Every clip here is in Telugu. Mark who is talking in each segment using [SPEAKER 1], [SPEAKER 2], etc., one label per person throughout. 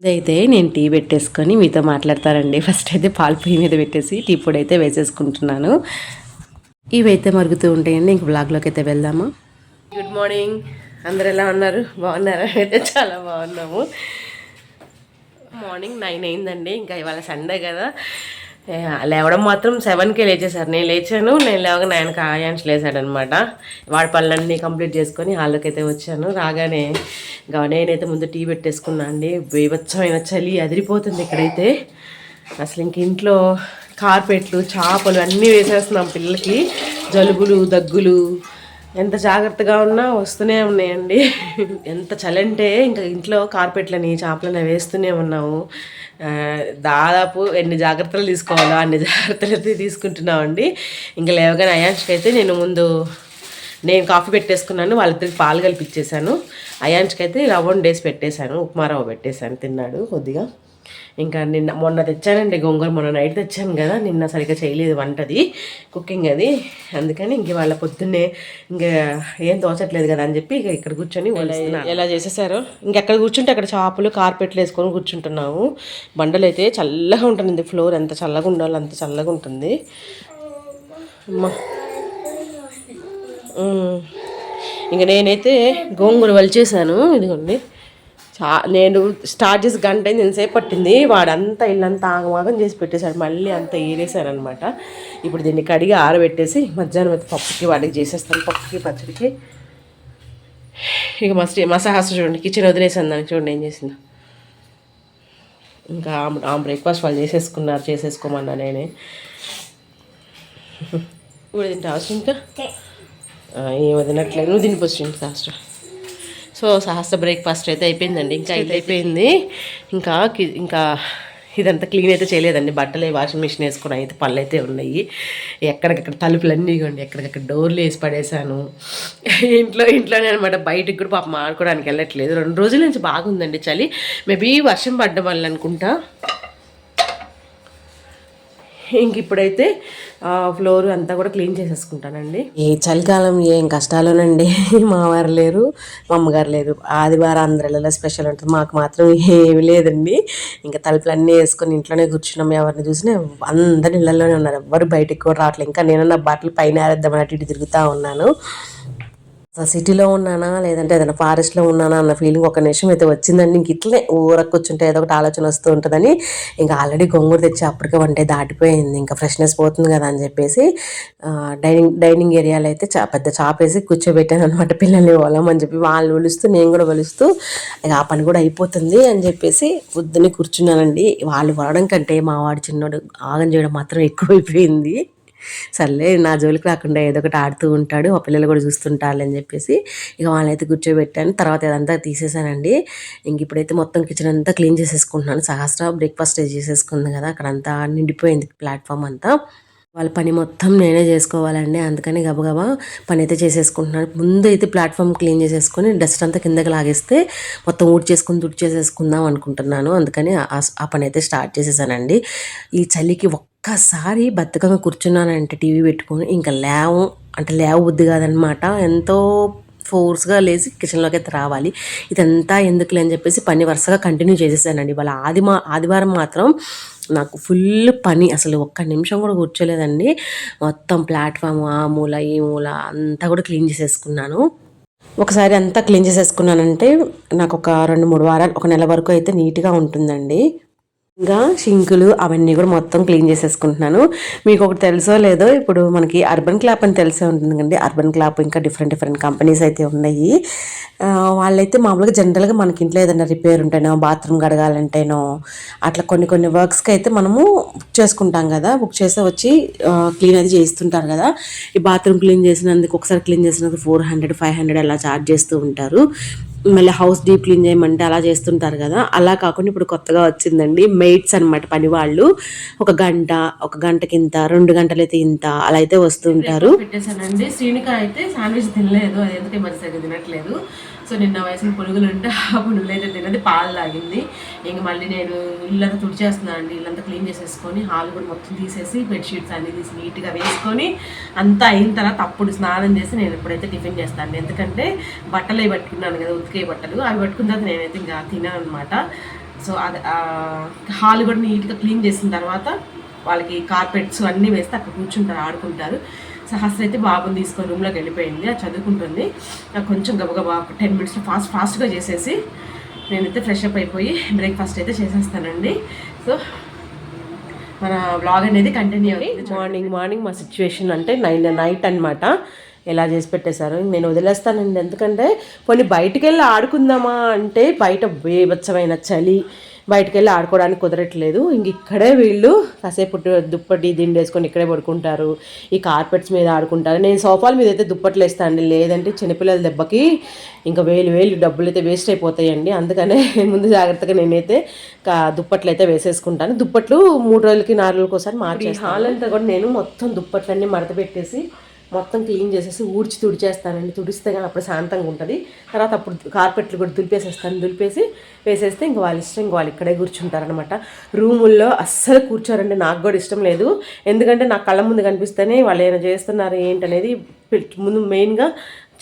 [SPEAKER 1] ఇదైతే నేను టీ పెట్టేసుకొని మీతో మాట్లాడతానండి. ఫస్ట్ అయితే పాలు పొయ్యి మీద పెట్టేసి టీ పొడి అయితే వేసేసుకుంటున్నాను. ఇవైతే మరుగుతూ ఉంటాయండి. ఇంక బ్లాగ్లోకి అయితే వెళ్దాము? గుడ్ మార్నింగ్ అందరు ఎలా ఉన్నారు? బాగున్నారా? అయితే చాలా బాగున్నాము. మార్నింగ్ నైన్ అయిందండి. ఇంకా ఇవాళ సండే కదా. లేవడం మాత్రం సెవెన్కే లేచేసారు నేను లేచాను నేను లేవగా నైన్కి ఆయాన్స్ లేచాడనమాట వాడి పనులన్నీ కంప్లీట్ చేసుకొని హాల్లోకి అయితే వచ్చాను. రాగానే నేనైతే ముందు టీ పెట్టేసుకున్నా అండి. బీభత్సమైన చలి అదిరిపోతుంది ఇక్కడైతే. అసలు ఇంక ఇంట్లో కార్పెట్లు చేపలు అన్నీ వేసేస్తున్నాం పిల్లలకి. జలుబులు దగ్గులు ఎంత జాగ్రత్తగా ఉన్నా వస్తూనే ఉన్నాయండి. ఎంత చలంటే ఇంకా ఇంట్లో కార్పెట్లని చేపలని వేస్తూనే ఉన్నాము. దాదాపు ఎన్ని జాగ్రత్తలు తీసుకోవాలో అన్ని జాగ్రత్తలు అయితే తీసుకుంటున్నామండి. ఇంకా లేవగానే అయాన్ష్కి అయితే నేను ముందు నేను కాఫీ పెట్టేసుకున్నాను వాళ్ళిద్దరికి పాలు కలిపిచ్చేసాను. అయాన్ష్కి అయితే రవ్వ డేస్ పెట్టేశాను ఉప్మా రవ్వ పెట్టేశాను తిన్నాడు కొద్దిగా. ఇంకా నిన్న మొన్న తెచ్చానండి గోంగూర మొన్న నైట్ తెచ్చాను కదా నిన్న సరిగ్గా చేయలేదు వంటది కుకింగ్ అది. అందుకని ఇంక వాళ్ళ పొద్దున్నే ఇంకా ఏం తోచట్లేదు కదా అని చెప్పి ఇక ఇక్కడ కూర్చొని. ఎలా చేసేసారో? ఇంకెక్కడ కూర్చుంటే అక్కడ చేపలు కార్పెట్లు వేసుకొని కూర్చుంటున్నాము. బండలు అయితే చల్లగా ఉంటుంది ఫ్లోర్ ఎంత చల్లగా ఉండాలో అంత చల్లగా ఉంటుంది. ఇంక నేనైతే గోంగూర వలిచేసాను ఇదిగోండి. చా నేను స్టార్ట్ చేసి గంట అయింది ఎంతసేపు పట్టింది. వాడంతా ఇల్లంతా ఆగమాగం చేసి పెట్టేశాడు. మళ్ళీ అంతా ఏరేశాను అనమాట ఇప్పుడు దీన్ని కడిగి ఆరబెట్టేసి మధ్యాహ్నం అయితే పప్పుకి వాడికి చేసేస్తాను పప్పుకి పచ్చడికి. ఇక మస్ట్ మసాహాస్ చూడండి కిచెన్ వదిలేసాను దానికి చూడండి ఏం చేసిందో. ఇంకా ఆమె బ్రేక్ఫాస్ట్ వాళ్ళు చేసేసుకున్నారు చేసేసుకోమన్నా నేనే. ఇప్పుడు తింటే అవసరం ఇంకా ఆ, ఏం వదినట్లేదు నువ్వు తినిపోవచ్చు సహస్ర. సో సహస్ర బ్రేక్ఫాస్ట్ అయితే అయిపోయిందండి. ఇంకా ఇది అయిపోయింది. ఇంకా ఇంకా ఇదంతా క్లీన్ అయితే చేయలేదండి. బట్టలు వాషింగ్ మిషన్ వేసుకుని అయితే పళ్ళు అయితే ఉన్నాయి. ఎక్కడికక్కడ తలుపులన్నీ ఇవ్వండి ఎక్కడికక్కడ డోర్లు వేసి పడేశాను. ఇంట్లో ఇంట్లోనే అనమాట బయటికి కూడా పాపం ఆడుకోవడానికి వెళ్ళట్లేదు. రెండు రోజుల నుంచి బాగుందండి చలి. మేబీ వర్షం పడ్డం వల్ల అనుకుంటా. ఇంక ఇప్పుడైతే ఫ్లోర్ అంతా కూడా క్లీన్ చేసేసుకుంటానండి. ఈ చలికాలం ఏం కష్టాలోనండి మావారు లేరు మా అమ్మగారు లేరు. ఆదివారం అందరిలో స్పెషల్ ఉంటుంది మాకు మాత్రం ఏమి లేదండి. ఇంకా తలుపులన్నీ వేసుకొని ఇంట్లోనే కూర్చున్నాం ఎవరిని చూసినా అందరి ఇళ్ళలోనే ఉన్నారు. ఎవ్వరు బయటకు కూడా రావట్లేదు. ఇంకా నేను నా బట్టలు పైన ఆరేద్దామని అటు ఇటు తిరుగుతూ ఉన్నాను. సిటీలో ఉన్నానా? లేదంటే ఏదైనా ఫారెస్ట్లో ఉన్నానా? అన్న ఫీలింగ్ ఒక నిమిషం అయితే వచ్చిందండి. ఇంక ఇట్లనే ఊరకొచ్చుంటే ఏదో ఒకటి ఆలోచన వస్తూ ఉంటుందని ఇంకా ఆల్రెడీ గొంగూరు తెచ్చి అప్పటికే వంటే దాటిపోయింది. ఇంకా ఫ్రెష్నెస్ పోతుంది కదా అని చెప్పేసి డైనింగ్ డైనింగ్ ఏరియాలో అయితే చా పెద్ద చాప్ వేసి కూర్చోబెట్టాను అనమాట పిల్లల్ని అని చెప్పి. వాళ్ళు పిలుస్తూ నేను కూడా పిలుస్తూ ఇక ఆ పని కూడా అయిపోతుంది అని చెప్పేసి పొద్దున్నే కూర్చున్నానండి. వాళ్ళు వరడం కంటే మా వాడు చిన్నోడు ఆగం చేయడం మాత్రం ఎక్కువైపోయింది. సర్లే నా జోలికి రాకుండా ఏదో ఒకటి ఆడుతూ ఉంటాడు ఆ పిల్లలు కూడా చూస్తుంటారు అని చెప్పేసి ఇక వాళ్ళైతే కూర్చోబెట్టాను. తర్వాత ఇదంతా తీసేసానండి. ఇంక ఇప్పుడైతే మొత్తం కిచెన్ అంతా క్లీన్ చేసేసుకుంటున్నాను. సహస్ర బ్రేక్ఫాస్ట్ చేసేసుకుంది కదా అక్కడంతా నిండిపోయింది ప్లాట్ఫామ్ అంతా. వాళ్ళ పని మొత్తం నేనే చేసుకోవాలండి అందుకని గబగబా పని అయితే చేసేసుకుంటున్నాను. ముందు అయితే ప్లాట్ఫామ్ క్లీన్ చేసేసుకొని డస్ట్ అంతా కిందకి లాగేస్తే మొత్తం ఊడ్ చేసుకుని తుడి చేసేసుకుందాం అనుకుంటున్నాను. అందుకని ఆ- పని అయితే స్టార్ట్ చేసేసానండి. ఈ చలికి ఒక్కసారి బద్ధకంగా కూర్చున్నానంటే టీవీ పెట్టుకొని ఇంకా లేవు అంటే లేవ బుద్ధి కాదనమాట ఎంతో ఫోర్స్గా లేచి కిచెన్లోకి అయితే రావాలి. ఇదంతా ఎందుకులే అని చెప్పేసి పని వరుసగా కంటిన్యూ చేసేసానండి. వాళ్ళ ఆదిమా ఆదివారం మాత్రం నాకు ఫుల్ పని అసలు ఒక్క నిమిషం కూడా కూర్చోలేదండి. మొత్తం ప్లాట్ఫామ్ ఆ మూల ఈ మూల అంతా కూడా క్లీన్ చేసేసుకున్నాను. ఒకసారి అంతా క్లీన్ చేసేసుకున్నానంటే నాకు ఒక రెండు మూడు వారాలు ఒక నెల వరకు అయితే నీట్గా ఉంటుందండి. ఇంకా షింకులు అవన్నీ కూడా మొత్తం క్లీన్ చేసేసుకుంటున్నాను. మీకు ఒకటి తెలుసో లేదో ఇప్పుడు మనకి అర్బన్ క్లాప్ అని తెలిసే ఉంటుంది కండి అర్బన్ క్లాప్ ఇంకా డిఫరెంట్ డిఫరెంట్ కంపెనీస్ అయితే ఉన్నాయి. వాళ్ళైతే మామూలుగా జనరల్గా మనకి ఇంట్లో ఏదైనా రిపేర్ ఉంటేనో బాత్రూమ్ కడగాలంటేనో అట్లా కొన్ని కొన్ని వర్క్స్కి అయితే మనము బుక్ చేసుకుంటాం కదా. బుక్ చేస్తే వచ్చి క్లీన్ అది చేస్తుంటారు కదా. ఈ బాత్రూమ్ క్లీన్ చేసినందుకు ఒకసారి క్లీన్ చేసినందుకు ఫోర్ హండ్రెడ్ ఫైవ్ హండ్రెడ్ అలా ఛార్జ్ చేస్తూ ఉంటారు. మళ్ళీ హౌస్ డీప్ క్లీన్ చేయమంటే అలా చేస్తుంటారు కదా. అలా కాకుండా ఇప్పుడు కొత్తగా వచ్చిందండి మెయిట్స్ అనమాట పని వాళ్ళు. ఒక గంట ఒక గంటకి ఇంత రెండు గంటలైతే ఇంత అలా అయితే వస్తుంటారు. పెట్టేశానండి. శ్రీనిక అయితే శాండ్విచ్ తినలేదు. అది ఎందుకే తినట్లేదు. సో నిన్న వయసులో పునుగులు ఉంటే ఆ పునుగులు అయితే తినది పాలు తాగింది. ఇంక మళ్ళీ నేను ఇల్లంతా తుడిచేస్తున్నాను అండి. ఇల్లంతా క్లీన్ చేసేసుకొని హాల్ కూడా మొత్తం తీసేసి బెడ్షీట్స్ అన్ని తీసి నీట్గా వేసుకొని అంతా అయిన తర్వాత అప్పుడు స్నానం చేసి నేను ఇప్పుడైతే టిఫిన్ చేస్తాను ఎందుకంటే బట్టలు అవి పట్టుకున్నాను కదా ఉతికే బట్టలు. అవి పట్టుకున్న తర్వాత నేనైతే ఇంకా తినాను అనమాట సో అది హాల్ కూడా నీట్గా క్లీన్ చేసిన తర్వాత వాళ్ళకి కార్పెట్స్ అన్నీ వేస్తే అక్కడ కూర్చుంటారు ఆడుకుంటారు. సహస్ర అయితే బాబుని తీసుకొని రూమ్లోకి వెళ్ళిపోయింది. అది చదువుకుంటుంది. నాకు కొంచెం గబగబా ఒక టెన్ మినిట్స్లో ఫాస్ట్ ఫాస్ట్గా చేసేసి నేనైతే ఫ్రెష్ అప్ అయిపోయి బ్రేక్ఫాస్ట్ అయితే చేసేస్తానండి. సో మన బ్లాగ్ అనేది కంటిన్యూ అవుతుంది మార్నింగ్ మార్నింగ్ మా సిచ్యువేషన్ అంటే నైన్ నైట్ అనమాట ఎలా చేసి పెట్టేశారు? నేను వదిలేస్తానండి. ఎందుకంటే కొన్ని బయటికి వెళ్ళి ఆడుకుందామా అంటే బయట బేభత్సమైన చలి బయటికి వెళ్ళి ఆడుకోవడానికి కుదరట్లేదు. ఇంక ఇక్కడే వీళ్ళు కాసేపు దుప్పటి దిండేసుకొని ఇక్కడే పడుకుంటారు. ఈ కార్పెట్స్ మీద ఆడుకుంటారు. నేను సోఫాల మీద అయితే దుప్పట్లు వేస్తానండి లేదంటే చిన్నపిల్లల దెబ్బకి ఇంకా వేలు వేలు డబ్బులు అయితే వేస్ట్ అయిపోతాయండి. అందుకనే ముందు జాగ్రత్తగా నేనైతే దుప్పట్లు అయితే వేసేసుకుంటాను. దుప్పట్లు మూడు రోజులకి నాలుగు రోజులకి ఒకసారి మార్చి హాల్ అంతా కూడా నేను మొత్తం దుప్పట్లన్నీ మడత పెట్టేసి మొత్తం క్లీన్ చేసేసి ఊడ్చి తుడిచేస్తానండి. తుడిస్తే కానీ అప్పుడు శాంతంగా ఉంటుంది. తర్వాత అప్పుడు కార్పెట్లు కూడా దులిపేసేస్తాను. దులిపేసి వేసేస్తే ఇంక వాళ్ళ ఇష్టం ఇంక వాళ్ళు ఇక్కడే కూర్చుంటారనమాట రూముల్లో అస్సలు కూర్చోరండి. నాకు కూడా ఇష్టం లేదు. ఎందుకంటే నాకు కళ్ళ ముందు కనిపిస్తేనే వాళ్ళు ఏమైనా చేస్తున్నారు ఏంటనేది ముందు మెయిన్గా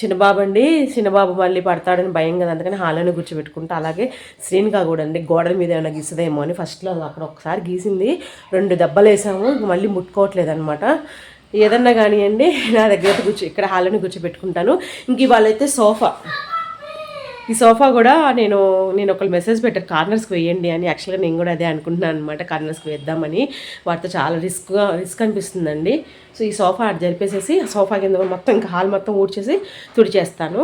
[SPEAKER 1] చిన్నబాబు అండి. చిన్నబాబు మళ్ళీ పడతాడని భయం కదా. అందుకని హాల్లోనే కూర్చోబెట్టుకుంటా. అలాగే శ్రీనికా కూడా అండి. గోడల మీద ఏమైనా గీస్తుందేమో అని ఫస్ట్లో అక్కడ ఒకసారి గీసింది. రెండు దెబ్బలు వేసాము మళ్ళీ ముట్టుకోవట్లేదు అనమాట ఏదన్నా కానివ్వండి నా దగ్గర అయితే కూర్చో ఇక్కడ హాల్లోనే కూర్చోబెట్టుకుంటాను. ఇంక ఇవాళైతే సోఫా. ఈ సోఫా కూడా నేను నేను ఒకళ్ళు మెసేజ్ పెట్టారు కార్నర్స్కి వేయండి అని. యాక్చువల్గా నేను కూడా అదే అనుకుంటున్నాను అనమాట కార్నర్స్కి వేద్దామని. వాటితో చాలా రిస్క్గా రిస్క్ అనిపిస్తుందండి. సో ఈ సోఫా అటు జరిపేసేసి సోఫా కింద మొత్తం ఇంకా హాల్ మొత్తం ఊడ్చేసి తుడిచేస్తాను.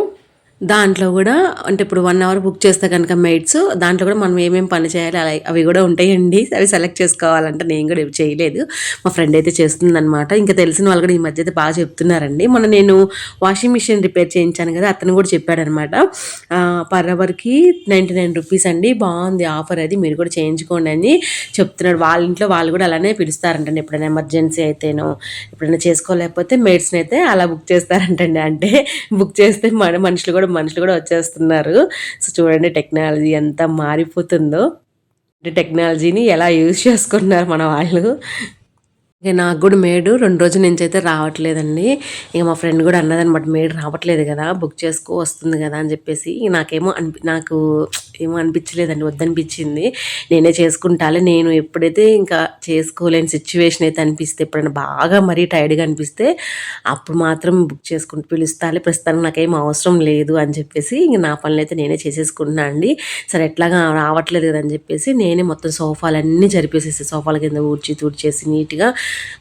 [SPEAKER 1] దాంట్లో కూడా అంటే ఇప్పుడు వన్ అవర్ బుక్ చేస్తే కనుక మెయిట్స్ దాంట్లో కూడా మనం ఏమేమి పని చేయాలి అలా అవి కూడా ఉంటాయండి. అవి సెలెక్ట్ చేసుకోవాలంటే నేను కూడా ఇవి చేయలేదు. మా ఫ్రెండ్ అయితే చేస్తుందనమాట ఇంకా తెలిసిన వాళ్ళు కూడా ఈ మధ్య అయితే బాగా చెప్తున్నారండి. మొన్న నేను వాషింగ్ మిషన్ రిపేర్ చేయించాను కదా అతను కూడా చెప్పాడనమాట పర్ అవర్కి నైంటీ నైన్ రూపీస్ అండి. బాగుంది ఆఫర్ అది మీరు కూడా చేయించుకోండి అని చెప్తున్నాడు. వాళ్ళ ఇంట్లో వాళ్ళు కూడా అలానే పిలుస్తారంటండి. ఎప్పుడైనా ఎమర్జెన్సీ అయితేనో ఎప్పుడైనా చేసుకోలేకపోతే మెయిడ్స్ని అయితే అలా బుక్ చేస్తారంటండి. అంటే బుక్ చేస్తే మన మనుషులు కూడా మనుషులు కూడా వచ్చేస్తున్నారు. సో చూడండి టెక్నాలజీ ఎంత మారిపోతుందో. అంటే టెక్నాలజీని ఎలా యూజ్ చేసుకుంటున్నారు మన వాళ్ళు? ఇక నాకు కూడా మేడు. రెండు రోజుల నుంచి అయితే రావట్లేదండి. ఇక మా ఫ్రెండ్ కూడా అన్నదనమాట మేడు రావట్లేదు కదా బుక్ చేసుకో వస్తుంది కదా అని చెప్పేసి నాకేమో అనిపి నాకు ఏమో అనిపించలేదండి వద్దనిపించింది. నేనే చేసుకుంటాలే. నేను ఎప్పుడైతే ఇంకా చేసుకోలేని సిచ్యువేషన్ అయితే అనిపిస్తే ఎప్పుడైనా బాగా మరీ టైర్డ్గా అనిపిస్తే అప్పుడు మాత్రం బుక్ చేసుకుంటూ పిలుస్తాలే. ప్రస్తుతానికి నాకేం అవసరం లేదు అని చెప్పేసి ఇంక నా పనులు అయితే నేనే చేసేసుకుంటున్నా అండి. సరే ఎట్లాగా రావట్లేదు కదా అని చెప్పేసి నేనే మొత్తం సోఫాలన్నీ జరిపేసేసి సోఫాల కింద ఊడ్చి తూడ్చేసి నీట్గా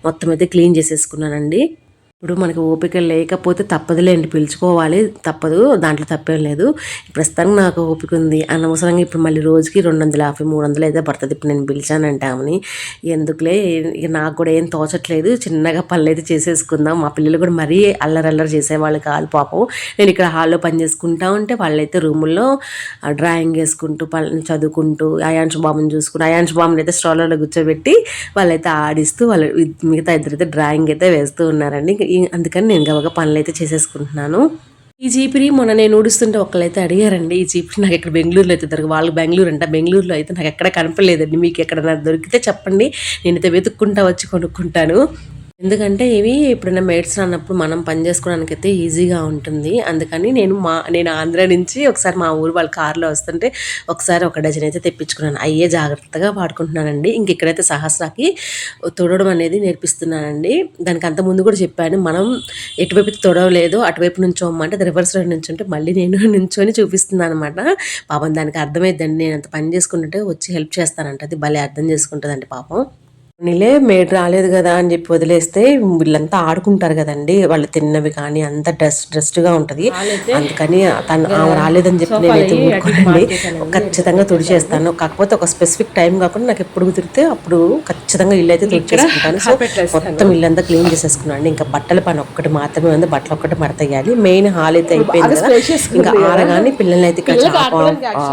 [SPEAKER 1] మొత్తం అయితే క్లీన్ చేసేసుకున్నానండి. ఇప్పుడు మనకి ఓపిక లేకపోతే తప్పదులేండి పిలుచుకోవాలి. తప్పదు దాంట్లో తప్పేం లేదు. ప్రస్తుతానికి నాకు ఓపిక ఉంది. అనవసరంగా ఇప్పుడు మళ్ళీ రోజుకి రెండు వందల యాభై మూడు వందలు అయితే పడుతుంది. ఇప్పుడు నేను పిలిచానంటే ఆమెని. ఎందుకులే? ఇక నాకు కూడా ఏం తోచట్లేదు. చిన్నగా పనులు అయితే చేసేసుకుందాం. మా పిల్లలు కూడా మరీ అల్లరల్లరి చేసేవాళ్ళు కాదు పాపం. నేను ఇక్కడ హాల్లో పని చేసుకుంటా ఉంటే వాళ్ళైతే రూముల్లో డ్రాయింగ్ వేసుకుంటూ పనులు చదువుకుంటూ అయాంశ బాబుని చూసుకుంటూ అయాంశ బాబుని అయితే స్ట్రాలర్లో కూర్చోబెట్టి వాళ్ళైతే ఆడిస్తూ వాళ్ళు మిగతా ఇద్దరైతే డ్రాయింగ్ అయితే వేస్తూ ఉన్నారండి. అందుకని నేను గబగ పనులు అయితే చేసేసుకుంటున్నాను. ఈ జీపిని మొన్న నేను ఊడుస్తుంటే ఒకళ్ళైతే అడిగారండి ఈ జీపిని నాకు ఇక్కడ బెంగళూరులో అయితే దొరక వాళ్ళు బెంగళూరు అంట బెంగళూరులో అయితే నాకు ఎక్కడ కనపడలేదండి మీకు ఎక్కడ దొరికితే చెప్పండి నేనైతే వెతుక్కుంటా వచ్చి కొనుక్కుంటాను. ఎందుకంటే ఇవి ఎప్పుడైనా మేడ్స్ అన్నప్పుడు మనం పని చేసుకోవడానికి అయితే ఈజీగా ఉంటుంది. అందుకని నేను మా నేను ఆంధ్ర నుంచి ఒకసారి మా ఊరు వాళ్ళ కార్లో వస్తుంటే ఒకసారి ఒక డజన్ అయితే తెప్పించుకున్నాను. అయ్యే జాగ్రత్తగా వాడుకుంటున్నానండి. ఇంక ఇక్కడైతే సహస్రాకి తొడవడం అనేది నేర్పిస్తున్నానండి. దానికి అంత ముందు కూడా చెప్పాను మనం ఎటువైపు అయితే తొడవలేదో అటువైపు నుంచోమంటే రోడ్ నుంచి ఉంటే మళ్ళీ నేను నుంచొని చూపిస్తున్నాను అనమాట పాపం దానికి అర్థమైందండి నేను అంత పని చేసుకుంటుంటే వచ్చి హెల్ప్ చేస్తానంట అది భలే అర్థం చేసుకుంటుందండి పాపం. నీలే మేడ్ రాలేదు కదా అని చెప్పి వదిలేస్తే వీళ్ళంతా ఆడుకుంటారు కదండి. వాళ్ళు తిన్నవి కానీ అంత డస్ట్ డస్ట్గా ఉంటుంది. అందుకని తను ఆమె రాలేదని చెప్పి నేనైతే ఊరుకోనండి. ఖచ్చితంగా తుడిచేస్తాను. కాకపోతే ఒక స్పెసిఫిక్ టైం కాకుండా నాకు ఎప్పుడు కుదిరితే అప్పుడు ఖచ్చితంగా ఇల్లు అయితే తుడిచేసుకుంటాను. సో మొత్తం ఇల్లంతా క్లీన్ చేసేసుకున్నాను ఇంకా బట్టల పని ఒక్కటి మాత్రమే ఉంది. బట్టలు ఒక్కటి మడతయ్యాలి. మెయిన్ హాల్ అయితే అయిపోయింది కదా. ఇంకా ఆరగానే పిల్లల్ని అయితే ఇక్కడ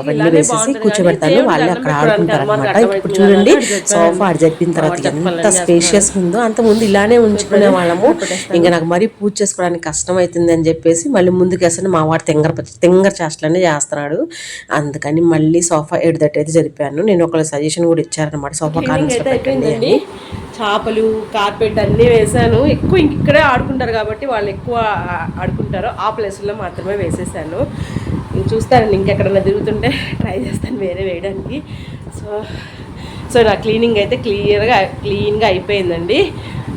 [SPEAKER 1] వెళ్ళి వేసేసి కూర్చోబెడతాను. వాళ్ళు అక్కడ ఆడుకుంటారు అనమాట ఇప్పుడు చూడండి సోఫా ఆడ జరిపిన తర్వాత ఎంత స్పేషియస్ ఉందో అంత ముందు ఇలానే ఉంచుకునే వాళ్ళము. ఇంకా నాకు మరీ పూజ చేసుకోవడానికి కష్టం అవుతుంది అని చెప్పేసి మళ్ళీ ముందుకు వేస్తే మా వాడు తెంగర తెంగర చేష్టలనే చేస్తున్నాడు. అందుకని మళ్ళీ సోఫా ఎడదట్టు అయితే జరిపాను. నేను ఒకళ్ళ సజెషన్ కూడా ఇచ్చారనమాట సోఫా అని చేపలు కార్పెట్ అన్నీ వేసాను ఎక్కువ ఇంక ఇక్కడే ఆడుకుంటారు కాబట్టి వాళ్ళు ఎక్కువ ఆడుకుంటారు. ఆ ప్లేస్లో మాత్రమే వేసేసాను. చూస్తానండి ఇంకెక్కడన్నా తిరుగుతుంటే ట్రై చేస్తాను వేరే వేయడానికి. సో సో నా క్లీనింగ్ అయితే క్లియర్గా క్లీన్గా అయిపోయిందండి.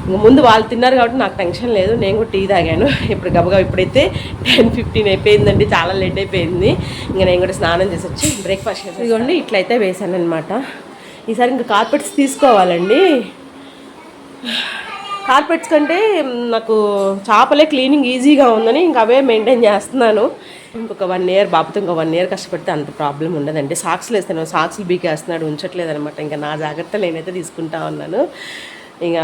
[SPEAKER 1] ఇంక ముందు వాళ్ళు తిన్నారు కాబట్టి నాకు టెన్షన్ లేదు. నేను కూడా టీ తాగాను. ఇప్పుడు గబగబా ఇప్పుడైతే టెన్ ఫిఫ్టీన్ అయిపోయిందండి. చాలా లేట్ అయిపోయింది. ఇంకా నేను కూడా స్నానం చేసి వచ్చి బ్రేక్ఫాస్ట్ చేసి ఇదిగోండి ఇట్లయితే వేసాను అనమాట ఈసారి ఇంకా కార్పెట్స్ తీసుకోవాలండి. కార్పెట్స్ కంటే నాకు చేపలే క్లీనింగ్ ఈజీగా ఉందని ఇంకా అవే మెయింటైన్ చేస్తున్నాను. ఇంకొక వన్ ఇయర్ బాబుతో ఇంకొక వన్ ఇయర్ కష్టపడితే అంత ప్రాబ్లం ఉండదండి. సాక్స్లు వేస్తాను సాక్స్లు బీకేస్తున్నాడు ఉంచట్లేదు అనమాట ఇంకా నా జాగ్రత్త నేనైతే తీసుకుంటా ఉన్నాను. ఇంకా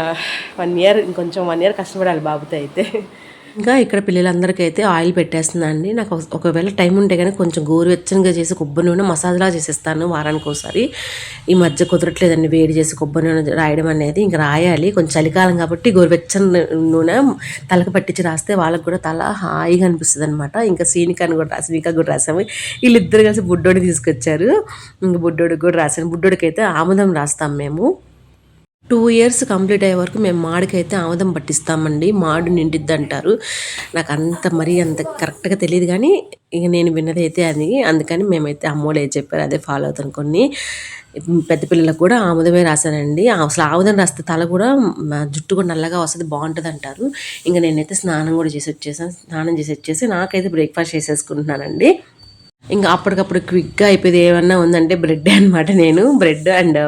[SPEAKER 1] వన్ ఇయర్ ఇంకొంచెం వన్ ఇయర్ కష్టపడాలి బాబుతో అయితే. ఇంకా ఇక్కడ పిల్లలందరికీ అయితే ఆయిల్ పెట్టేస్తుందండి. నాకు ఒకవేళ టైం ఉంటే కానీ కొంచెం గోరువెచ్చనిగా చేసి కొబ్బరి నూనె మసాజ్లా చేసేస్తాను వారానికి ఒకసారి. ఈ మధ్య కుదరట్లేదండి వేడి చేసి కొబ్బరి నూనె రాయడం అనేది. ఇంకా రాయాలి. కొంచెం చలికాలం కాబట్టి గోరువెచ్చని నూనె తలకు పట్టించి రాస్తే వాళ్ళకి కూడా తల హాయిగా అనిపిస్తుంది అనమాట ఇంకా సీనికాని కూడా రాసి ఇంకా కూడా రాసాము. వీళ్ళిద్దరు కలిసి బుడ్డోడి తీసుకొచ్చారు. ఇంకా బుడ్డోడికి కూడా రాశాను బుడ్డోడికి అయితే ఆముదం రాస్తాం మేము. టూ ఇయర్స్ కంప్లీట్ అయ్యే వరకు మేము మాడికైతే ఆముదం పట్టిస్తామండి. మాడు నిండిద్ది అంటారు నాకు అంత మరీ అంత కరెక్ట్గా తెలియదు కానీ ఇక నేను విన్నది అయితే అది. అందుకని మేమైతే అమ్మోళ్ళు ఏది చెప్పారు అదే ఫాలో అవుతాను. కొన్ని పెద్ద పిల్లలకు కూడా ఆముదమే రాశానండి. అసలు ఆముదం రాస్తే తల కూడా జుట్టు కూడా నల్లగా వస్తుంది బాగుంటుంది అంటారు ఇంకా నేనైతే స్నానం కూడా చేసి వచ్చేసాను. స్నానం చేసి వచ్చేసి నాకైతే బ్రేక్ఫాస్ట్ చేసేసుకుంటున్నానండి. ఇంకా అప్పటికప్పుడు క్విక్గా అయిపోయింది ఏమన్నా ఉందంటే బ్రెడ్ అనమాట నేను. బ్రెడ్ అండ్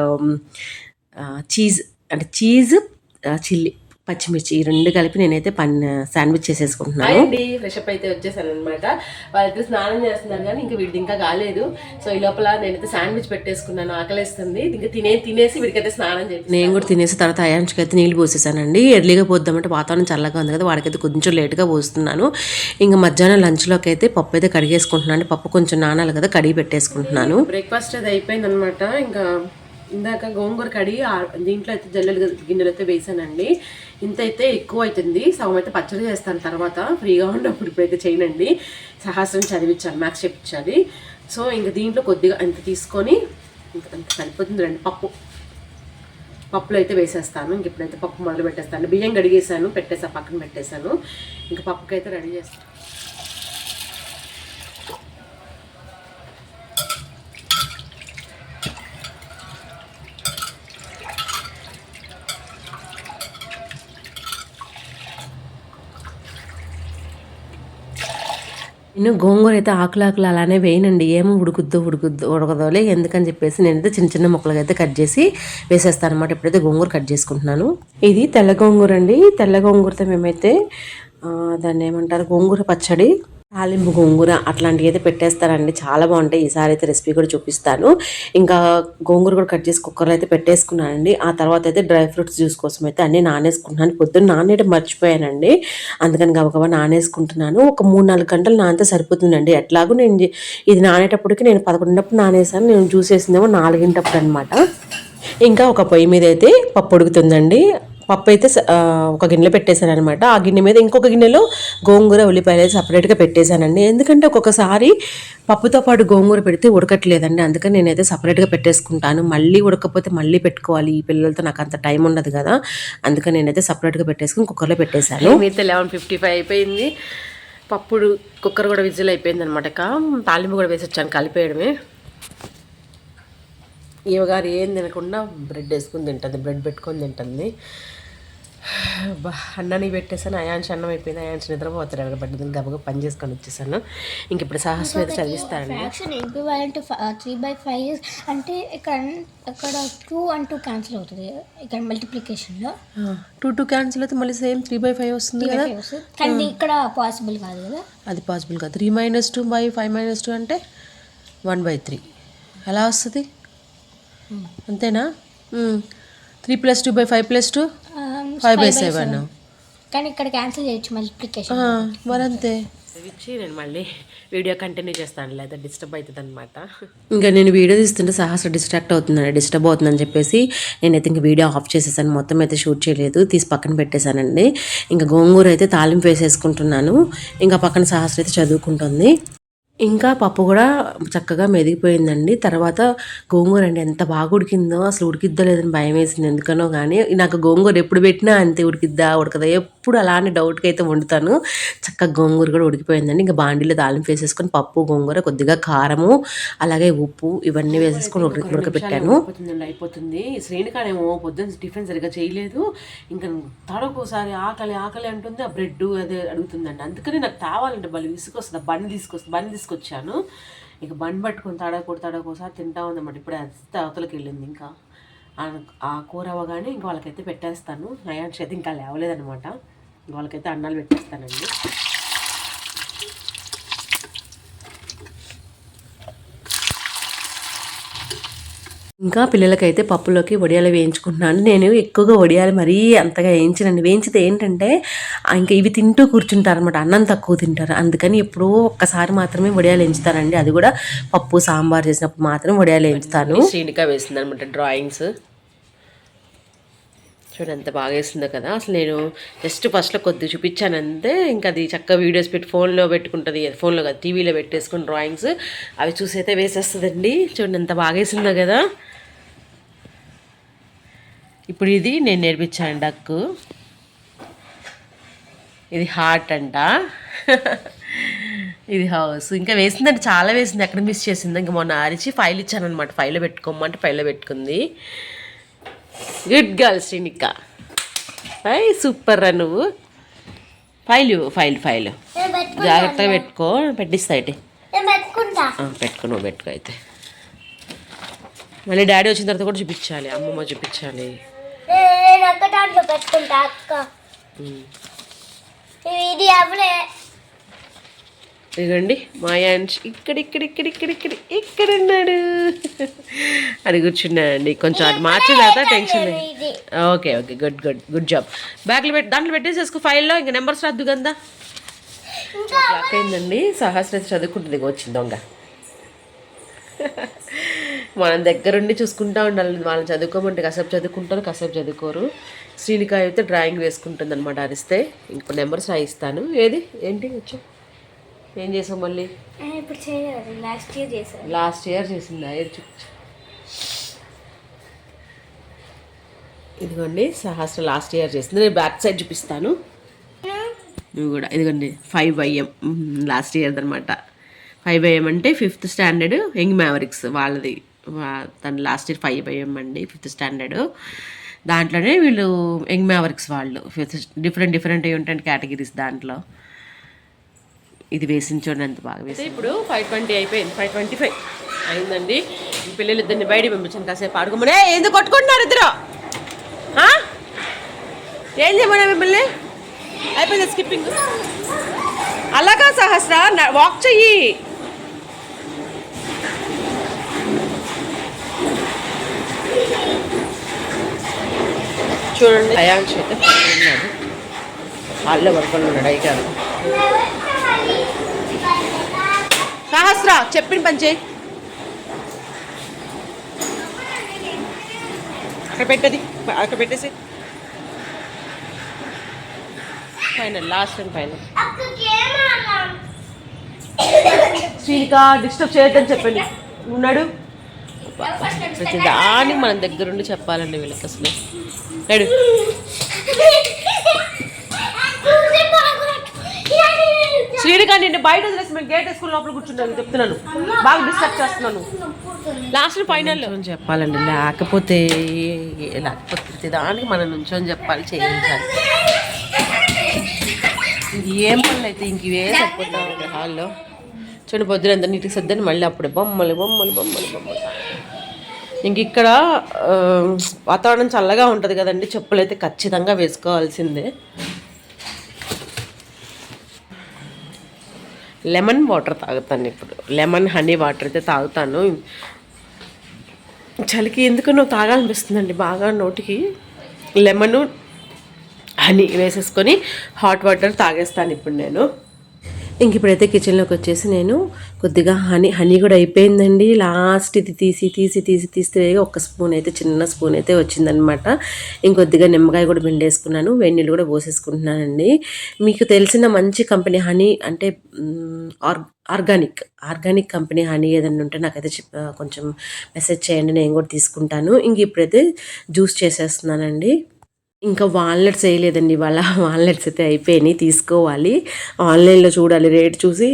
[SPEAKER 1] చీజ్ అంటే చీజ్ చిల్లీ పచ్చిమిర్చి ఈ రెండు కలిపి నేనైతే పన్ శాండ్విచ్ చేసేసుకుంటున్నాను. అండి ఫ్రెష్ అప్ అయితే వచ్చేసాను అనమాట వాళ్ళైతే స్నానం చేస్తున్నారు కానీ ఇంకా వీడిది ఇంకా కాలేదు. సో ఈ లోపల నేనైతే శాండ్విచ్ పెట్టేసుకున్నాను ఆకలేస్తుంది. ఇంకా తినే తినేసి వీడికైతే స్నానం చేసి నేను కూడా తినేసి తర్వాత అయాంష్కి అయితే నీళ్ళు పోసేసానండి. ఎర్లీగా పోద్దామంటే వాతావరణం చల్లగా ఉంది కదా వాడికైతే కొంచెం లేట్గా పోస్తున్నాను. ఇంకా మధ్యాహ్నం లంచ్లోకి అయితే పప్పు అయితే కడిగేసుకుంటున్నాను. పప్పు కొంచెం నానాలి కదా కడిగి పెట్టేసుకుంటున్నాను. బ్రేక్ఫాస్ట్ అది అయిపోయింది అనమాట ఇంకా ఇందాక గోంగూర కడిగి ఆ- దీంట్లో అయితే జల్లెలు గిన్నెలు అయితే వేసానండి. ఇంత అయితే ఎక్కువ అవుతుంది సగం అయితే పచ్చడి చేస్తాను తర్వాత. ఫ్రీగా ఉన్నప్పుడు ఇప్పుడైతే చేయనండి. సహస్రం చదివించాలి మ్యాథ్స్ చెప్పించాలి. సో ఇంకా దీంట్లో కొద్దిగా అంత తీసుకొని ఇంకా అంత సరిపోతుంది రండి పప్పు. పప్పులో అయితే వేసేస్తాను. ఇంక ఇప్పుడైతే పప్పు మొదలు పెట్టేస్తాను. బియ్యం కడిగేసాను పెట్టేసా పక్కన పెట్టేశాను. ఇంకా పప్పుకైతే రెడీ చేస్తాను. నేను గోంగూర అయితే ఆకులు ఆకులు అలానే వేయనండి. ఏమో ఉడుకుద్దు ఉడుకుద్దు ఉడకదోలే ఎందుకని చెప్పేసి నేనైతే చిన్న చిన్న ముక్కలుగా అయితే కట్ చేసి వేసేస్తాను అనమాట ఇప్పుడైతే గోంగూర కట్ చేసుకుంటున్నాను. ఇది తెల్ల గోంగూర అండి. తెల్ల గోంగూరతో మేమైతే దాన్ని ఏమంటారు? గోంగూర పచ్చడి తాలింపు గోంగూర అట్లాంటివి అయితే పెట్టేస్తారండి. చాలా బాగుంటాయి. ఈసారి అయితే రెసిపీ కూడా చూపిస్తాను. ఇంకా గోంగూర కూడా కట్ చేసి కుక్కర్లో అయితే పెట్టేసుకున్నానండి. ఆ తర్వాత అయితే డ్రై ఫ్రూట్స్ జ్యూస్ కోసం అయితే అన్నీ నానేసుకుంటున్నాను. పొద్దున్న నానేయడం మర్చిపోయానండి. అందుకని గబగబా నానేసుకుంటున్నాను. ఒక మూడు నాలుగు గంటలు నానితే సరిపోతుందండి. ఎట్లాగూ నేను ఇది నానేటప్పటికి నేను పదకొండున్నప్పుడు నానేసాను. నేను జ్యూస్ వేసిందేమో నాలుగింటప్పుడు అనమాట ఇంకా ఒక పొయ్యి మీద అయితే పప్పు ఉడుకుతుందండి. పప్పు అయితే ఒక గిన్నెలో పెట్టేశాను అనమాట ఆ గిన్నె మీద ఇంకొక గిన్నెలో గోంగూర ఉల్లిపాయలు అయితే సపరేట్గా పెట్టేశానండి. ఎందుకంటే ఒక్కొక్కసారి పప్పుతో పాటు గోంగూర పెడితే ఉడకట్లేదండి. అందుకని నేనైతే సపరేట్గా పెట్టేసుకుంటాను. మళ్ళీ ఉడకపోతే మళ్ళీ పెట్టుకోవాలి. ఈ పిల్లలతో నాకు అంత టైం ఉండదు కదా. అందుకని నేనైతే సపరేట్గా పెట్టేసుకుని కుక్కర్లో పెట్టేశాను. మీతో లెవెన్ ఫిఫ్టీ ఫైవ్ అయిపోయింది. పప్పుడు కుక్కర్ కూడా విజిల్ అయిపోయింది అనమాట తాలింపు కూడా వేసి వచ్చాను కలిపేయడమే. ఈవగారు ఏం తినకుండా బ్రెడ్ వేసుకుని తింటుంది. బ్రెడ్ పెట్టుకొని తింటుంది. బా అన్నానికి పెట్టేసాను అయాన్ష్ అన్నం అయిపోయింది. అయాన్ష్ నిద్రపోతాడు. ఎడబడ్డది గబగబా పని చేసుకొని వచ్చేసాను. ఇంక ఇప్పుడు సాహసం అయితే చదివిస్తారండి
[SPEAKER 2] త్రీ బై ఫైవ్ అంటే ఇక్కడ ఇక్కడ టూ అండ్ టూ క్యాన్సిల్ అవుతుంది. ఇక్కడ మల్టిప్లికేషన్లో
[SPEAKER 1] టూ టూ క్యాన్సిల్ అయితే మళ్ళీ సేమ్ త్రీ బై ఫైవ్ వస్తుంది కదా?
[SPEAKER 2] కానీ ఇక్కడ పాసిబుల్ కాదు కదా?
[SPEAKER 1] అది పాసిబుల్ కాదు. Three minus two by five minus two అంటే వన్ బై త్రీ ఎలా వస్తుంది? అంతేనా? Three plus two by five plus two five by seven
[SPEAKER 2] కానీ ఇక్కడ క్యాన్సిల్ చేయొచ్చు మల్టిప్లికేషన్
[SPEAKER 1] మరి అంతే ఇచ్చి నేను మళ్ళీ వీడియో కంటిన్యూ చేస్తాను లేదా డిస్టర్బ్ అవుతుంది అనమాట ఇంకా నేను వీడియో తీస్తుంటే సహస్ర డిస్ట్రాక్ట్ అవుతుందండి డిస్టర్బ్ అవుతుందని చెప్పేసి నేనైతే ఇంక వీడియో ఆఫ్ చేసేసాను. మొత్తం అయితే షూట్ చేయలేదు తీసి పక్కన పెట్టేశానండి. ఇంకా గోంగూర అయితే తాలింపు వేసేసుకుంటున్నాను. ఇంకా పక్కన సహస్ర అయితే చదువుకుంటుంది. ఇంకా పప్పు కూడా చక్కగా మెదిగిపోయిందండి. తర్వాత గోంగూర అండి ఎంత బాగా ఉడికిందో అసలు ఉడికిద్దో లేదని భయం వేసింది. ఎందుకనో కానీ నాకు గోంగూర ఎప్పుడు పెట్టినా అంతే ఉడికిద్దా ఉడకదా ఎప్పుడు
[SPEAKER 3] అలానే డౌట్గా అయితే వండుతాను. చక్కగా గోంగూర కూడా ఉడికిపోయిందండి. ఇంకా బాండీలో తాలింపు వేసేసుకొని పప్పు గోంగూర కొద్దిగా కారము అలాగే ఉప్పు ఇవన్నీ వేసేసుకొని ఉడక ఉడకబెట్టాను. అయిపోతుంది. శ్రేణికాడేమో పొద్దున్న టిఫిన్ సరిగ్గా చేయలేదు. ఇంకా తడకోసారి ఆకలి ఆకలి అంటుంది. ఆ బ్రెడ్ అదే అడుగుతుందండి. అందుకని నాకు కావాలంటే బలి విసుకొస్తుంది బండి తీసుకొస్తుంది బండి తీసుకొచ్చాను. ఇక బండి పట్టుకొని తడకూడదు తడకోసారి తింటా ఉందన్నమాట. ఇప్పుడే అది అవతలకి వెళ్ళింది ఇంకా. ఆ- కూర అవ్వగానే ఇంకా వాళ్ళకైతే పెట్టేస్తాను. నయాన్షి అయితే ఇంకా లేవలేదనమాట వాళ్ళకైతే అన్నాలు పెట్టేస్తానండి. ఇంకా పిల్లలకైతే పప్పులోకి వడియాలు వేయించుకుంటున్నాను. నేను ఎక్కువగా వడియాలు మరీ అంతగా వేయించనండి. వేయించితే ఏంటంటే ఇంకా ఇవి తింటూ కూర్చుంటారు అనమాట అన్నం తక్కువ తింటారు. అందుకని ఎప్పుడూ ఒక్కసారి మాత్రమే వడియాలు వేయించుతానండి. అది కూడా పప్పు సాంబార్ చేసినప్పుడు మాత్రం వడియాలు వేయించుతాను. శ్రీనిక వేసింది అనమాట డ్రాయింగ్స్. చూడండి ఎంత బాగా వేసిందో కదా. అసలు నేను జస్ట్ ఫస్ట్లో కొద్దిగా చూపించాను అంతే ఇంకా అది చక్కగా వీడియోస్ పెట్టి ఫోన్లో పెట్టుకుంటుంది. ఫోన్లో కదా టీవీలో పెట్టేసుకుని డ్రాయింగ్స్ అవి చూసి అయితే వేసేస్తుందండి. చూడండి ఎంత బాగా వేసిందో కదా. ఇప్పుడు ఇది నేను నేర్పించాను డక్కు ఇది హార్ట్ అంట. ఇది హౌస్ ఇంకా వేసిందంటే చాలా వేసింది ఎక్కడ మిస్ చేసింది. ఇంకా మొన్న అరిచి ఫైల్ ఇచ్చాను అనమాట ఫైల్లో పెట్టుకోమంటే ఫైల్లో పెట్టుకుంది. గుడ్ గర్ల్ శ్రీనిక సూపర్ రా నువ్వు. ఫైల్ ఇవ్వు, ఫైల్ ఫైల్ జాగ్రత్తగా పెట్టుకో. పెట్టిస్తా అయితే. పెట్టుకో నువ్వు పెట్టుకో అయితే. మళ్ళీ డాడీ వచ్చిన తర్వాత కూడా చూపించాలి అమ్మమ్మ చూపించాలి.
[SPEAKER 2] ఇది
[SPEAKER 3] ఇదిగోండి మాయాంష్ ఇక్కడ ఇక్కడ ఇక్కడ ఇక్కడ ఇక్కడ ఇక్కడ ఉన్నాడు. అది కూర్చున్నాడండి. కొంచెం అది మార్చిన తర్వాత tension okay okay good good good job బ్యాగ్లో పెట్టి దాంట్లో పెట్టేసేసుకో ఫైల్లో ఇంకా నెంబర్స్ రాద్దు కదా
[SPEAKER 2] ఇంకా
[SPEAKER 3] లాక్ అయిందండి. సహస్ర చదువుకుంటుంది. వచ్చింది దొంగ. మనం దగ్గరుండి చూసుకుంటా ఉండాలి. వాళ్ళని చదువుకోమంటే కాసేపు చదువుకుంటారు కాసేపు చదువుకోరు. శ్రీనిక అయితే డ్రాయింగ్ వేసుకుంటుంది అనమాట అరిస్తే ఇంకో నెంబర్స్ రాయిస్తాను. ఏది? ఏంటి? వచ్చా. ఏం చేసావు మళ్ళీ?
[SPEAKER 2] ఇప్పుడు లాస్ట్ ఇయర్ చేశాను.
[SPEAKER 3] లాస్ట్ ఇయర్ చేసిందా? ఏది ఇదిగోండి సహస్ర లాస్ట్ ఇయర్ చేసింది. నేను బ్యాక్ సైడ్ చూపిస్తాను. ఇవి కూడా ఇదిగోండి ఫైవ్ ఐఎం లాస్ట్ ఇయర్ అనమాట ఫైవ్ ఐఎం అంటే ఫిఫ్త్ స్టాండర్డ్ యంగ్ మ్యావరిక్స్ వాళ్ళది. తను లాస్ట్ ఇయర్ ఫైవ్ ఐఎం అండి ఫిఫ్త్ స్టాండర్డ్ దాంట్లోనే వీళ్ళు యంగ్ మ్యావరిక్స్ వాళ్ళు. ఫిఫ్త్ డిఫరెంట్ డిఫరెంట్ ఉంటాయి కేటగిరీస్ దాంట్లో. ఇది వేసిన చూడండి ఎంత బాగా వేసి ఇప్పుడు ఫైవ్ ట్వంటీ అయిపోయింది ఫైవ్ ట్వంటీ ఫైవ్ అయిందండి. ఈ పిల్లలు ఇద్దరిని బయట పంపించాను కాసేపు ఆడుకోమని. ఏ, ఎందుకు కొట్టుకుంటున్నారు ఇద్దరు? ఏం చేయమన్నా మిమ్మల్ని? అయిపోయింది స్కిప్పింగ్ అలాగా సహస్ర వాక్ చెయ్యి. చూడండి. అయాంక్ష అయితే పడుకున్నాడు హాల్లో పడుకొని ఉన్నాడు అయ్యారు సహస్ర చెప్పిన పని చేయి. అక్కడ పెట్టది అక్కడ పెట్టేసి final last and final Srinika disturb చేయొద్దని చెప్పండి. ఉన్నాడు? ప్రతి దాన్ని మనం దగ్గరుండి చెప్పాలండి వీళ్ళకి అసలు. నడు. శ్రీనిక నిన్ను బయట వదిలేసి మేము గేట్ వేసుకుని లోపల కూర్చున్నాను చెప్తున్నాను. బాగా డిస్టర్బ్ చేస్తున్నాను. లాస్ట్ ఫైనల్ చెప్పాలండి. లేకపోతే లేకపోతే ప్రతి దానికి మనం నుంచొని చెప్పాలి చేయించాలి. ఇది ఏం పనులు అయితే ఇంక ఇవే సరిపోతా ఉంది హాల్లో. చూడండి పొద్దున ఎంత నీటికి సర్దని మళ్ళీ అప్పుడే బొమ్మలు బొమ్మలు బొమ్మలు బొమ్మలు. ఇంక ఇక్కడ వాతావరణం చల్లగా ఉంటుంది కదండి. చెప్పులు అయితే ఖచ్చితంగా వేసుకోవాల్సిందే. లెమన్ వాటర్ తాగుతాను ఇప్పుడు. లెమన్ హనీ వాటర్ అయితే తాగుతాను. చలికి ఎందుకనో తాగాలనిపిస్తుందండి? బాగా నోటికి లెమను హనీ వేసేసుకొని హాట్ వాటర్ తాగేస్తాను ఇప్పుడు నేను. ఇంక ఇప్పుడైతే కిచెన్లోకి వచ్చేసి నేను కొద్దిగా హనీ హనీ కూడా అయిపోయిందండి. లాస్ట్ ఇది తీసి తీసి తీసి తీస్తే ఒక స్పూన్ అయితే చిన్న స్పూన్ అయితే వచ్చిందనమాట ఇంకొద్దిగా నిమ్మకాయ కూడా పిండేసుకున్నాను. వెన్నీళ్ళు కూడా పోసేసుకుంటున్నానండి. మీకు తెలిసిన మంచి కంపెనీ హనీ అంటే or organic organic company honey ఏదైనా ఉంటే నాకైతే చెప్ కొంచెం మెసేజ్ చేయండి. నేను కూడా తీసుకుంటాను. ఇంక ఇప్పుడైతే జ్యూస్ చేసేస్తున్నానండి.
[SPEAKER 1] ఇంకా వాల్నట్స్ వేయలేదండి ఇవాళ వాల్నట్స్ అయితే అయిపోయినాయి. తీసుకోవాలి. ఆన్లైన్లో చూడాలి. రేట్ చూసి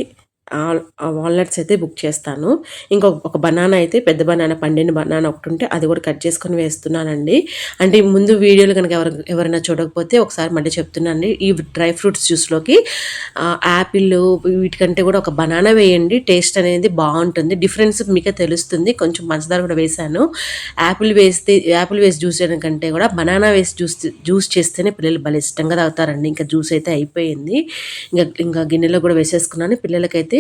[SPEAKER 1] వాల్నట్స్ అయితే బుక్ చేస్తాను. ఇంకొక ఒక బనానా అయితే పెద్ద బనానా పండిన బనానా ఒకటి ఉంటే అది కూడా కట్ చేసుకొని వేస్తున్నానండి. అంటే ముందు వీడియోలు కనుక ఎవరు ఎవరైనా చూడకపోతే ఒకసారి మళ్ళీ చెప్తున్నానండి. ఈ డ్రై ఫ్రూట్స్ జ్యూస్లోకి యాపిల్ వీటికంటే కూడా ఒక బనానా వేయండి. టేస్ట్ అనేది బాగుంటుంది. డిఫరెన్స్ మీకే తెలుస్తుంది. కొంచెం పంచదార కూడా వేసాను యాపిల్ వేస్తే యాపిల్ వేసి జ్యూస్ చేయడం కంటే కూడా బనానా వేసి జ్యూస్ జ్యూస్ చేస్తేనే పిల్లలు భలే ఇష్టంగా తాగుతారండి. ఇంకా జ్యూస్ అయితే అయిపోయింది. ఇంకా ఇంకా గిన్నెలో కూడా వేసేసుకున్నాను. పిల్లలకైతే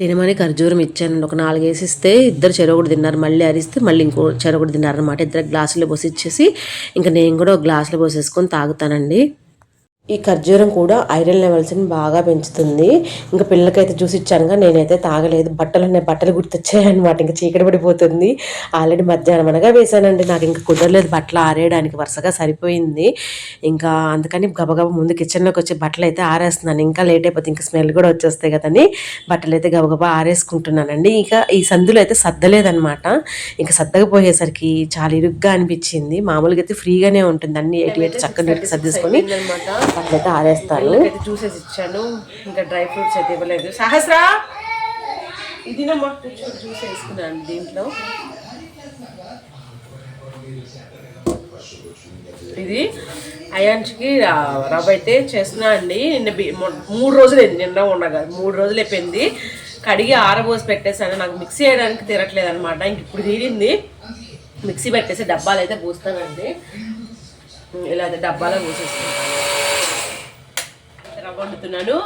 [SPEAKER 1] తినమని ఖర్జూరం ఇచ్చాను. ఒక నాలుగు వేసిస్తే ఇద్దరు చెరొకటి తిన్నారు. మళ్ళీ అరిస్తే మళ్ళీ ఇంకో చెరొకటి తిన్నారనమాట ఇద్దరు గ్లాసులో పోసి ఇచ్చేసి ఇంకా నేను కూడా ఒక గ్లాసులో పోసేసుకొని తాగుతానండి. ఈ ఖర్జూరం కూడా ఐరన్ లెవెల్స్ని బాగా పెంచుతుంది. ఇంకా పిల్లలకైతే జ్యూస్ ఇచ్చానుగా నేనైతే తాగలేదు. బట్టలు ఉన్నాయి బట్టలు గుర్తొచ్చాయి అనమాట ఇంకా చీకటి పడిపోతుంది. ఆల్రెడీ మధ్యాహ్నం అనగా వేసానండి నాకు ఇంకా కుదరలేదు బట్టలు ఆరేయడానికి వరుసగా సరిపోయింది. ఇంకా అందుకని గబగబా ముందు కిచెన్లోకి వచ్చి బట్టలు అయితే ఆరేస్తున్నాను. ఇంకా లేట్ అయిపోతే ఇంకా స్మెల్ కూడా వచ్చేస్తాయి కదని బట్టలు అయితే గబగబా ఆరేసుకుంటున్నానండి. ఇంకా ఈ సందులో అయితే సర్దలేదనమాట ఇంకా సర్దకపోయేసరికి చాలా ఇరుగ్గా అనిపించింది. మామూలుగా అయితే ఫ్రీగానే ఉంటుంది అన్ని ఎటు ఎటు చక్కని సర్దేసుకొని అట్లయితే ఆరేస్తాను జ్యూసెస్ ఇచ్చాను. ఇంకా డ్రై ఫ్రూట్స్ అయితే ఇవ్వలేదు. సహస్రా! ఇది జ్యూస్ వేసుకున్నాను దీంట్లో. ఇది అయాన్స్కి రవ్వ అయితే చేస్తున్నా అండి. నిన్న మూడు రోజులు అయింది నిన్న ఉండగా మూడు రోజులు అయిపోయింది కడిగి ఆరబోసి పెట్టేసాను నాకు మిక్సీ చేయడానికి తిరగట్లేదు అనమాట ఇంక ఇప్పుడు తీరింది. మిక్సీ పెట్టేసి డబ్బాలు అయితే పూస్తానండి. ఇలా అయితే డబ్బాలో పూసేసుకుంటాను. వండుతున్నాను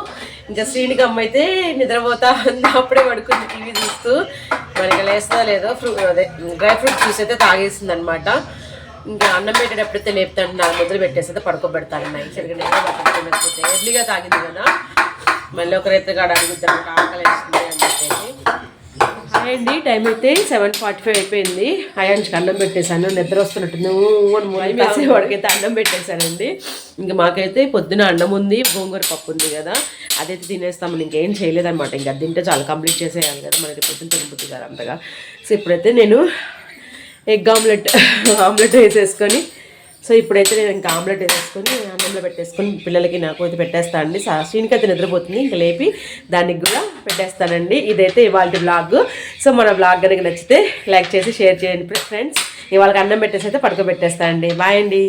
[SPEAKER 1] ఇంకా శ్రీనికి అమ్మ అయితే నిద్రపోతా ఉంది? అప్పుడే పడుకుంది టీవీ చూస్తూ. మనకి ఇంకా లేస్తా లేదో ఫ్రూ అదే డ్రై ఫ్రూట్ జ్యూస్ అయితే తాగేసింది అనమాట ఇంకా అన్నం పెట్టేటప్పుడైతే లేపుతాను. నాలుగు ముద్దలు పెట్టేసి అయితే పడుకోబెడతాను. నైట్ ఎర్లీగా తాగింది కదా. మళ్ళీ ఒక కాడ అడుగుతాను నాకు ఆకలి వేస్తుంది అని చెప్పేసి హాయ్ అండి టైం అయితే సెవెన్ ఫార్టీ ఫైవ్ అయిపోయింది. అయాన్స్కి అన్నం పెట్టేశాను. నిద్ర వస్తున్నట్టుంది. వేసే వాడికైతే అన్నం పెట్టేశానండి ఇంకా మాకైతే పొద్దున అన్నం ఉంది గోంగూర పప్పు ఉంది కదా. అదైతే తినేస్తామని ఇంకేం చేయలేదన్నమాట. ఇంకా తింటే చాలా కంప్లీట్ చేసేయాలి కదా. మనకి పొద్దున తినబుద్ది కదా అంతగా. సో ఇప్పుడైతే నేను ఎగ్ ఆమ్లెట్ ఆమ్లెట్ వేసేసుకొని సో ఇప్పుడైతే నేను ఇంకా ఆమ్లెట్ వేసేసుకొని అన్నంలో పెట్టేసుకొని పిల్లలకి నాకు అయితే పెట్టేస్తాను అండి. శ్రీనికి అయితే నిద్రపోతుంది. ఇంకా లేపి దానికి కూడా పెట్టేస్తానండి. ఇదైతే ఇవాళ బ్లాగ్. సో మన బ్లాగ్ కనుక నచ్చితే లైక్ చేసి షేర్ చేయండి ఫ్రెండ్స్. ఇవాళకి అన్నం పెట్టేసి అయితే పడుకోబెట్టేస్తానండి బాయ్ అండి.